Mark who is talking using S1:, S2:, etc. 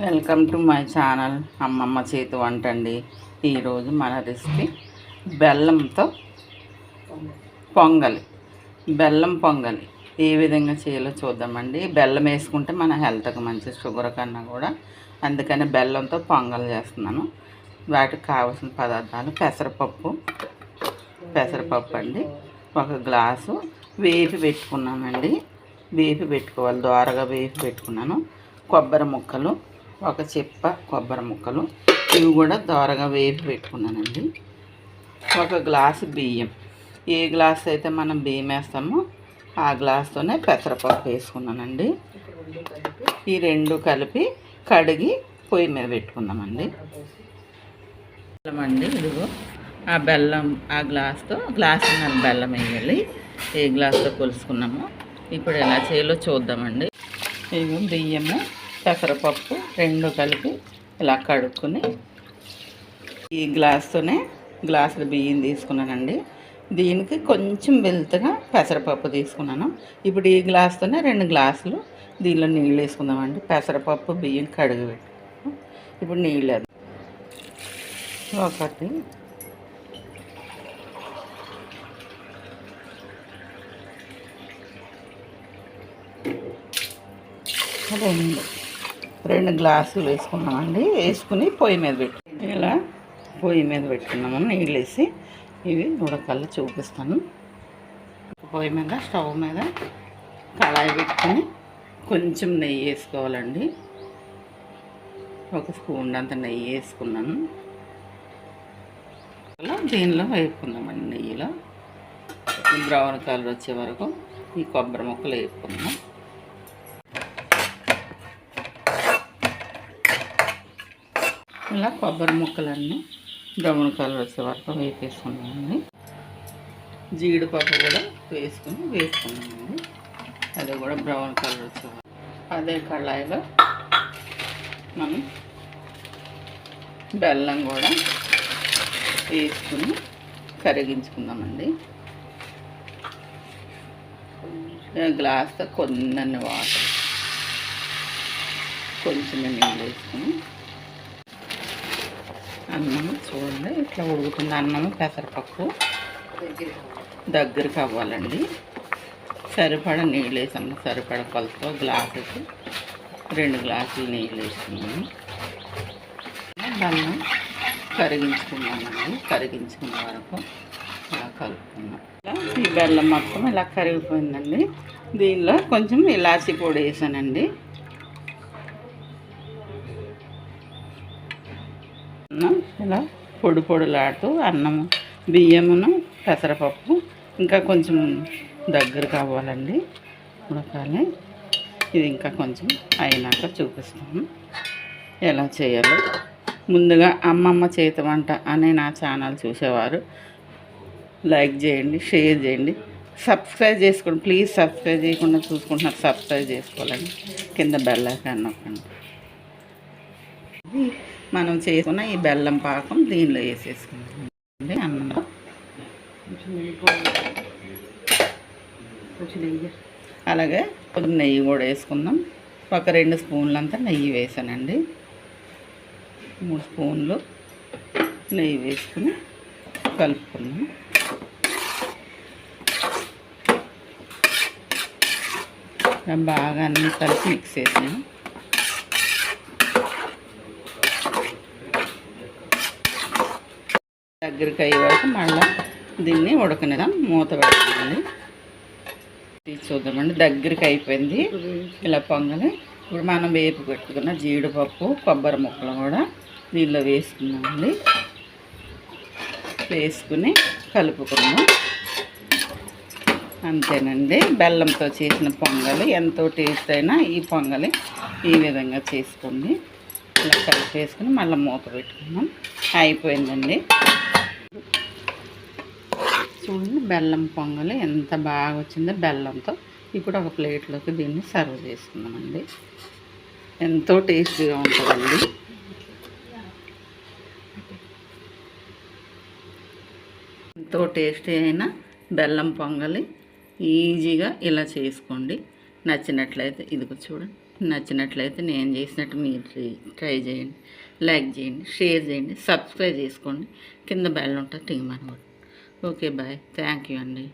S1: Welcome to my channel అమ్మమ్మ చేతి వంట అండి. ఈరోజు మన రెసిపీ బెల్లంతో పొంగలి. బెల్లం పొంగలి. ఏ విధంగా చేయాలో చూద్దామండి. బెల్లం వేసుకుంటే మన హెల్త్కి మంచి షుగర్ కన్నా కూడా. అందుకని బెల్లంతో పొంగల్ చేస్తున్నాను. వాటికి కావాల్సిన పదార్థాలు పెసరపప్పు పెసరపప్పు అండి ఒక గ్లాసు వేపి పెట్టుకున్నామండి వేపి పెట్టుకోవాలి. దోరగా వేపి పెట్టుకున్నాను. కొబ్బరి ముక్కలు ఒక చిప్ప కొబ్బరి ముక్కలు. ఇవి కూడా దోరగా వేపి పెట్టుకున్నానండి. ఒక గ్లాసు బియ్యం. ఏ గ్లాస్ అయితే మనం బియ్యం వేస్తామో ఆ గ్లాస్తోనే పెసరపప్పు వేసుకున్నానండి. ఈ రెండు కలిపి కడిగి పొయ్యి మీద పెట్టుకుందామండి. బెల్లం అండి ఇదిగో. ఆ బెల్లం ఆ గ్లాస్తో గ్లాస్ బెల్లం వేయాలి. ఏ గ్లాస్తో కొలుసుకున్నామో. ఇప్పుడు ఎలా చేయాలో చూద్దామండి. ఇవి బియ్యము. పెసరపప్పు రెండు కలిపి ఇలా కడుక్కుని ఈ గ్లాస్తోనే గ్లాసులు బియ్యం తీసుకున్నానండి. దీనికి కొంచెం వెలుతుగా పెసరపప్పు తీసుకున్నాను. ఇప్పుడు ఈ గ్లాస్తోనే రెండు గ్లాసులు దీనిలో నీళ్ళు వేసుకుందామండి. పెసరపప్పు బియ్యం కడుగు పెట్టు ఇప్పుడు నీళ్ళు అది ఒకటి. రెండు. రెండు గ్లాసులు వేసుకున్నామండి. వేసుకుని పొయ్యి మీద పెట్టు. ఇలా పొయ్యి మీద పెట్టుకున్నాము. నీళ్ళు వేసి ఇవి ఉడకల్లా చూపిస్తాను. పొయ్యి మీద స్టవ్ మీద కళాయి పెట్టుకొని కొంచెం నెయ్యి వేసుకోవాలండి. ఒక స్పూన్ అంత నెయ్యి వేసుకున్నాను. అలా దీనిలో వేపుకుందామండి నెయ్యిలో. బ్రౌన్ కలర్ వచ్చే వరకు ఈ కొబ్బరి ముక్కలు వేపుకుందాం. ఇలా కొబ్బరి ముక్కలన్నీ బ్రౌన్ కలర్ వచ్చే వరకు వేపేసుకున్నామండి. జీడిపప్పు కూడా వేసుకుని వేసుకున్నామండి. అది కూడా బ్రౌన్ కలర్ వచ్చే అదే కళాయిలో మనం బెల్లం కూడా వేసుకుని కరిగించుకుందామండి. గ్లాస్తో కొన్ని వాటర్ కొంచెం నీళ్ళు వేసుకుని అన్నం చూడండి. ఇట్లా ఉడుకుతుంది అన్నం పెసరపప్పు. దగ్గరికి అవ్వాలండి. సరిపడ నీళ్ళు వేసాము సరిపడ కొలతో గ్లాసుకి రెండు గ్లాసులు నీళ్ళు వేసుకున్నాము బెల్లం కరిగించుకున్నామండి. కరిగించుకున్న వరకు ఇలా కలుపుకున్నాం. ఇలా ఈ బెల్లం మొత్తం ఇలా కరిగిపోయిందండి. దీనిలో కొంచెం ఇలాచీ పొడి వేసానండి. ఇలా పొడి పొడిలాడుతూ అన్నము బియ్యమును పెసరపప్పు ఇంకా కొంచెం దగ్గర కావాలండి ఉడకాలి. ఇది ఇంకా కొంచెం అయినాక చూపిస్తాను. ఎలా చేయాలో. ముందుగా అమ్మమ్మ చేతి వంట అనే నా ఛానల్ చూసేవారు. లైక్ చేయండి షేర్ చేయండి. సబ్స్క్రైబ్ చేసుకోండి. ప్లీజ్ సబ్స్క్రైబ్ చేయకుండా చూసుకుంటున్నారు. సబ్స్క్రైబ్ చేసుకోవాలండి. కింద బెల్ ఐకాన్ నొక్కండి. మనం చేసుకున్న ఈ బెల్లం పాకం దీనిలో వేసేసుకుందాం అండి అన్నంలో అలాగే కొంచెం నెయ్యి కూడా వేసుకుందాం. ఒక రెండు స్పూన్లంతా నెయ్యి వేసానండి. మూడు స్పూన్లు నెయ్యి వేసుకుని కలుపుకుందాం. బాగా అన్ని కలిపి మిక్స్ చేసాను. దగ్గరికి అయ్యే వరకు మళ్ళీ దీన్ని ఉడకనిదాం మూత పెట్టాలండి తీసి చూద్దామండి దగ్గరికి అయిపోయింది. ఇలా పొంగలి. ఇప్పుడు మనం వేపు పెట్టుకున్న జీడిపప్పు కొబ్బరి ముక్కలు కూడా దీనిలో వేసుకున్నామండి వేసుకుని కలుపుకున్నాం అంతేనండి. బెల్లంతో చేసిన పొంగలి ఎంతో టేస్ట్ అయినా ఈ పొంగలి ఈ విధంగా చేసుకోండి. ఇలా కలిపేసుకుని మళ్ళీ మూత పెట్టుకున్నాం అయిపోయిందండి. చూడండి బెల్లం పొంగలి ఎంత బాగా వచ్చిందో బెల్లంతో ఇప్పుడు ఒక ప్లేట్లోకి దీన్ని సర్వ్ చేసుకుందామండి. ఎంతో టేస్టీగా ఉంటుందండి. ఎంతో టేస్టీ అయిన బెల్లం పొంగలి ఈజీగా ఇలా చేసుకోండి. నచ్చినట్లయితే ఇదిగో చూడండి. నచ్చినట్లయితే నేను చేసినట్టు మీరు ట్రై- ట్రై చేయండి. లైక్ చేయండి షేర్ చేయండి సబ్స్క్రైబ్ చేసుకోండి. కింద బెల్ ఉంటుంది టీమ్ మనమాట ఓకే బాయ్ థ్యాంక్ యూ అండి.